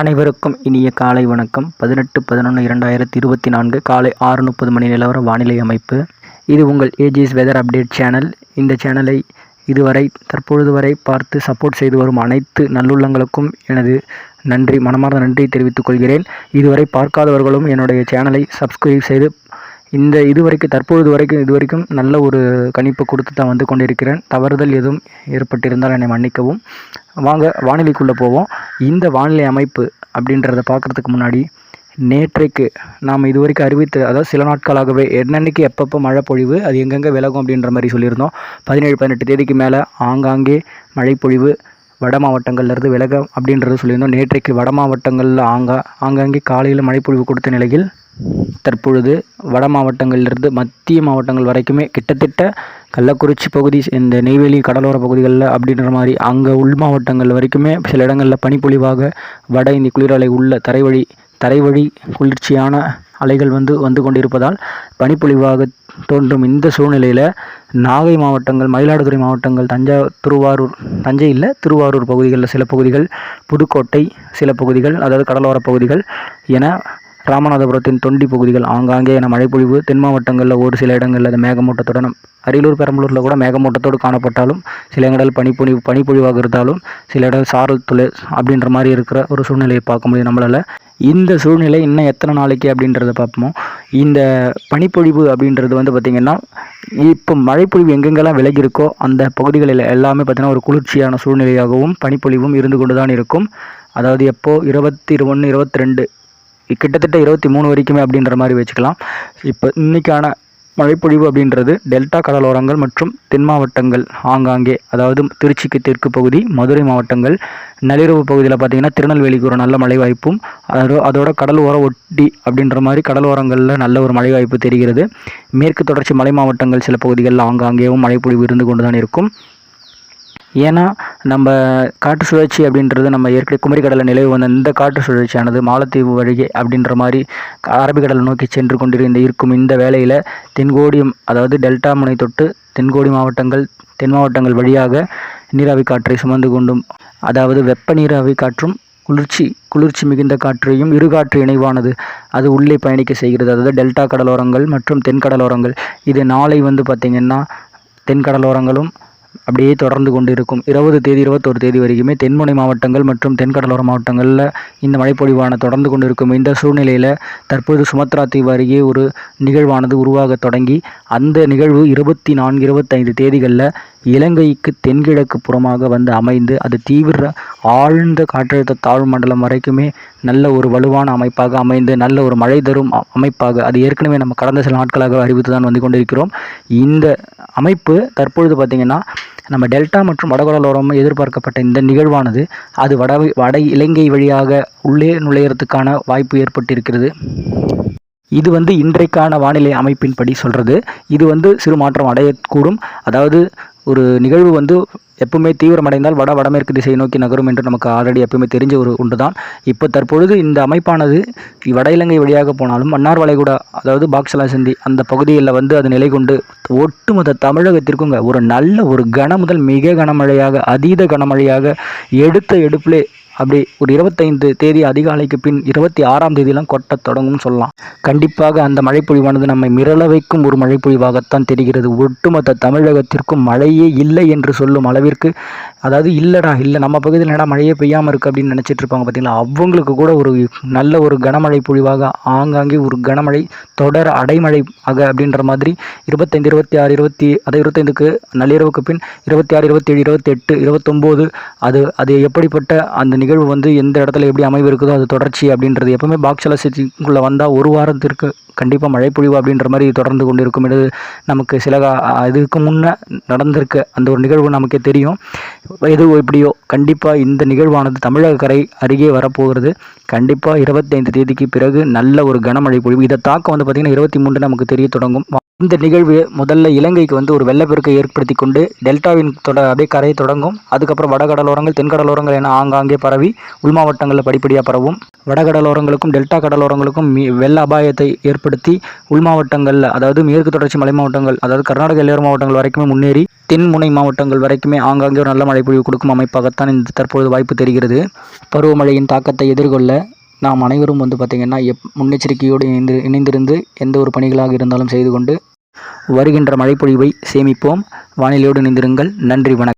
அனைவருக்கும் இனிய காலை வணக்கம். பதினெட்டு பதினொன்று இரண்டாயிரத்தி இருபத்தி நான்கு காலை ஆறு முப்பது மணி நிலவர வானிலை அமைப்பு. இது உங்கள் ஏஜிஎஸ் வெதர் அப்டேட் சேனல். இந்த சேனலை இதுவரை தற்பொழுது வரை பார்த்து சப்போர்ட் செய்து வரும் அனைத்து நல்லுள்ளங்களுக்கும் எனது நன்றி மனமார்ந்த நன்றி தெரிவித்துக் கொள்கிறேன். இதுவரை பார்க்காதவர்களும் என்னுடைய சேனலை சப்ஸ்கிரைப் செய்து இந்த இதுவரைக்கும் தற்பொழுது வரைக்கும் இதுவரைக்கும் நல்ல ஒரு கணிப்பு கொடுத்து தான் வந்து கொண்டிருக்கிறேன். தவறுதல் எதுவும் ஏற்பட்டிருந்தால் என்னை மன்னிக்கவும். வாங்க வானிலைக்குள்ளே போவோம். இந்த வானிலை அமைப்பு அப்படின்றத பார்க்குறதுக்கு முன்னாடி நேற்றைக்கு நாம் இதுவரைக்கும் அறிவித்து அதாவது சில நாட்களாகவே என்னன்னைக்கு எப்பப்போ மழை பொழிவு அது எங்கெங்கே விலகும் அப்படின்ற மாதிரி சொல்லியிருந்தோம். பதினேழு பதினெட்டு தேதிக்கு மேலே ஆங்காங்கே மழை பொழிவு வட மாவட்டங்கள்லேருந்து விலக அப்படின்றது சொல்லியிருந்தோம். நேற்றைக்கு வட மாவட்டங்களில் ஆங்கா ஆங்காங்கே காலையில் மழைப்பொழிவு கொடுத்த நிலையில் தற்பொழுது வட மாவட்டங்களிலிருந்து மத்திய மாவட்டங்கள் வரைக்குமே கிட்டத்தட்ட கள்ளக்குறிச்சி பகுதி இந்த நெய்வேலி கடலோர பகுதிகளில் அப்படின்ற மாதிரி அங்கே உள் மாவட்டங்கள் வரைக்குமே சில இடங்களில் பனிப்பொழிவாக வட இந்திய குளிரலை உள்ள தரைவழி தரைவழி குளிர்ச்சியான அலைகள் வந்து வந்து கொண்டிருப்பதால் பனிப்பொழிவாக தோன்றும் இந்த சூழ்நிலையில் நாகை மாவட்டங்கள் மயிலாடுதுறை மாவட்டங்கள் தஞ்சா திருவாரூர் தஞ்சையில் திருவாரூர் பகுதிகளில் சில பகுதிகள் புதுக்கோட்டை சில பகுதிகள் அதாவது கடலோர பகுதிகள் என ராமநாதபுரத்தின் தொண்டி பகுதிகள் ஆங்காங்கே என மழைப்பொழிவு தென் மாவட்டங்களில் ஒரு சில இடங்களில் அது மேகமூட்டத்துடன் அரியலூர் பெரம்பலூரில் கூட மேகமூட்டத்தோடு காணப்பட்டாலும் சில இடங்கள் பனிப்பொழிவு பனிப்பொழிவாக இருந்தாலும் சில இடங்கள் சாரல் துளை அப்படின்ற மாதிரி இருக்கிற ஒரு சூழ்நிலையை பார்க்க முடியும் நம்மளால். இந்த சூழ்நிலை இன்னும் எத்தனை நாளைக்கு அப்படின்றத பார்ப்போம் இந்த பனிப்பொழிவு அப்படின்றது வந்து பார்த்திங்கன்னா இப்போ மழைப்பொழிவு எங்கெங்கெல்லாம் விலகி இருக்கோ அந்த பகுதிகளில் எல்லாமே பார்த்திங்கன்னா ஒரு குளிர்ச்சியான சூழ்நிலையாகவும் பனிப்பொழிவும் இருந்து கொண்டு தான் இருக்கும். அதாவது எப்போது இருபத்தி ஒன்று இருபத்தி ரெண்டு கிட்டத்தட்ட இருபத்தி மூணு வரைக்குமே அப்படின்ற மாதிரி வச்சுக்கலாம். இப்போ இன்றைக்கான மழைப்பொழிவு அப்படின்றது டெல்டா கடலோரங்கள் மற்றும் தென் மாவட்டங்கள் ஆங்காங்கே அதாவது திருச்சிக்கு தெற்கு பகுதி மதுரை மாவட்டங்கள் நள்ளிரவு பகுதியில் பார்த்திங்கன்னா திருநெல்வேலிக்கு ஒரு நல்ல மழை வாய்ப்பும் அதோ அதோட கடல் ஓரம் ஒட்டி அப்படின்ற மாதிரி கடலோரங்களில் நல்ல ஒரு மழை வாய்ப்பு தெரிகிறது. மேற்கு தொடர்ச்சி மலை மாவட்டங்கள் சில பகுதிகளில் ஆங்காங்கேயும் மழைப்பொழிவு இருந்து கொண்டு தான் இருக்கும். ஏன்னா நம்ம காற்று சுழற்சி அப்படின்றது நம்ம ஏற்கனவே குமரிக்கடலில் நிலவு வந்த இந்த காற்று சுழற்சியானது மாலத்தீவு வழியே அப்படின்ற மாதிரி அரபிக்கடலை நோக்கி சென்று கொண்டிருந்த இருக்கும் இந்த வேளையில் தென்கோடி அதாவது டெல்டா முனை தொட்டு தென்கோடி மாவட்டங்கள் தென் மாவட்டங்கள் வழியாக நீராவி காற்றை சுமந்து கொண்டும் அதாவது வெப்ப நீராவி காற்றும் குளிர்ச்சி குளிர்ச்சி மிகுந்த காற்றையும் இருகாற்று இணைவானது அது உள்ளே பயணிக்க செய்கிறது. அதாவது டெல்டா கடலோரங்கள் மற்றும் தென்கடலோரங்கள் இது நாளை வந்து பார்த்திங்கன்னா தென்கடலோரங்களும் அப்படியே தொடர்ந்து கொண்டு இருக்கும் இருபது தேதி இருபத்தொரு தேதி வரைக்குமே தென்முனை மாவட்டங்கள் மற்றும் தென்கடலோர மாவட்டங்களில் இந்த மழைப்பொழிவான தொடர்ந்து கொண்டு இருக்கும் இந்த சூழ்நிலையில் தற்போது சுமத்ரா தீவு அருகே ஒரு நிகழ்வானது உருவாக தொடங்கி அந்த நிகழ்வு இருபத்தி நான்கு இருபத்தைந்து தேதிகளில் இலங்கைக்கு தென்கிழக்கு புறமாக வந்து அமைந்து அது தீவிர ஆழ்ந்த காற்றழுத்த தாழ்வு மண்டலம் வரைக்குமே நல்ல ஒரு வலுவான அமைப்பாக அமைந்து நல்ல ஒரு மழை தரும் அமைப்பாக அது ஏற்கனவே நம்ம கடந்த சில நாட்களாக அறிவித்து தான் வந்து கொண்டிருக்கிறோம். இந்த அமைப்பு தற்பொழுது பார்த்திங்கன்னா நம்ம டெல்டா மற்றும் வடகடலோரம் எதிர்பார்க்கப்பட்ட இந்த நிகழ்வானது அது வட வட இலங்கை வழியாக உள்ளே நுழையிறதுக்கான வாய்ப்பு ஏற்பட்டிருக்கிறது. இது வந்து இன்றைக்கான வானிலை அமைப்பின்படி சொல்கிறது இது வந்து சிறு மாற்றம் அடையக்கூடும். அதாவது ஒரு நிகழ்வு வந்து எப்பவுமே தீவிரமடைந்தால் வட வடமேற்கு திசையை நோக்கி நகரும் என்று நமக்கு ஆல்ரெடி எப்பவுமே தெரிஞ்ச ஒரு ஒன்று தான் இப்போ தற்பொழுது இந்த அமைப்பானது வட இலங்கை வழியாக போனாலும் மன்னார் வளைகுடா அதாவது பாக்ஸலா சந்தி அந்த பகுதியில் வந்து அது நிலை கொண்டு ஒட்டுமொத்த தமிழகத்திற்குங்க ஒரு நல்ல ஒரு கன முதல் மிக கனமழையாக அதீத கனமழையாக எடுத்த எடுப்பிலே அப்படி ஒரு இருபத்தைந்து தேதி அதிகாலைக்கு பின் இருபத்தி ஆறாம் தேதியெல்லாம் கொட்ட தொடங்கும்னு சொல்லலாம். கண்டிப்பாக அந்த மழைப்பொழிவானது நம்மை மிரள வைக்கும் ஒரு மழைப்பொழிவாகத்தான் தெரிகிறது. ஒட்டுமொத்த தமிழகத்திற்கும் மழையே இல்லை என்று சொல்லும் அளவிற்கு அதாவது இல்லைடா இல்லை நம்ம பகுதியில் என்னடா மழையே பெய்யாமல் இருக்குது அப்படின்னு நினச்சிட்டு இருப்பாங்க பார்த்தீங்களா அவங்களுக்கு கூட ஒரு நல்ல ஒரு கனமழை பொழிவாக ஆங்காங்கே ஒரு கனமழை தொடர் அடைமழை ஆக அப்படின்ற மாதிரி இருபத்தைந்து இருபத்தி ஆறு இருபத்தி அதை இருபத்தைந்துக்கு நள்ளிரவுக்கு பின் இருபத்தி ஆறு இருபத்தி ஏழு இருபத்தொம்போது அது அது எப்படிப்பட்ட அந்த நிகழ்வு வந்து எந்த இடத்துல எப்படி அமைவு இருக்குதோ அது தொடர்ச்சி அப்படின்றது எப்பவுமே பாக்ஸல சிட்டிக்குள்ளே வந்தால் ஒரு வாரத்திற்கு கண்டிப்பாக மழை பொழிவு அப்படின்ற மாதிரி தொடர்ந்து கொண்டு இருக்கும் இது நமக்கு சில இதுக்கு முன்னே நடந்திருக்க அந்த ஒரு நிகழ்வு நமக்கே தெரியும். எது எப்படியோ கண்டிப்பாக இந்த நிகழ்வானது தமிழக கரை அருகே வரப்போகிறது. கண்டிப்பாக இருபத்தைந்து தேதிக்கு பிறகு நல்ல ஒரு கனமழை பொழிவு. இதை தாக்கம் வந்து பார்த்திங்கன்னா இருபத்தி மூன்று நமக்கு தெரிய தொடங்கும். இந்த நிகழ்வு முதல்ல இலங்கைக்கு வந்து ஒரு வெள்ளப்பெருக்கை ஏற்படுத்தி கொண்டு டெல்டாவின் தொட அப்படியே கரையை தொடங்கும். அதுக்கப்புறம் வடகடலோரங்கள் தென்கடலோரங்கள் என ஆங்காங்கே பரவி உள் மாவட்டங்களில் படிப்படியாக பரவும். வடகடலோரங்களுக்கும் டெல்டா கடலோரங்களுக்கும் மீ வெள்ள அபாயத்தை ஏற்படுத்தி உள் மாவட்டங்களில் அதாவது மேற்கு தொடர்ச்சி மலை மாவட்டங்கள் அதாவது கர்நாடக எல்லையோர மாவட்டங்கள் வரைக்குமே முன்னேறி தென்முனை மாவட்டங்கள் வரைக்குமே ஆங்காங்கே ஒரு நல்ல மழை பொழிவு கொடுக்கும் அமைப்பாகத்தான் இந்த தற்பொழுது வாய்ப்பு தெரிகிறது. பருவமழையின் தாக்கத்தை எதிர்கொள்ள நாம் அனைவரும் வந்து பார்த்திங்கன்னா எப் முன்னெச்சரிக்கையோடு இணைந்து இணைந்திருந்து எந்த ஒரு பணிகளாக இருந்தாலும் செய்து கொண்டு வருகின்ற மழைப்பொழிவை சேமிப்போம். வானிலையோடு இணைந்திருங்கள். நன்றி வணக்கம்.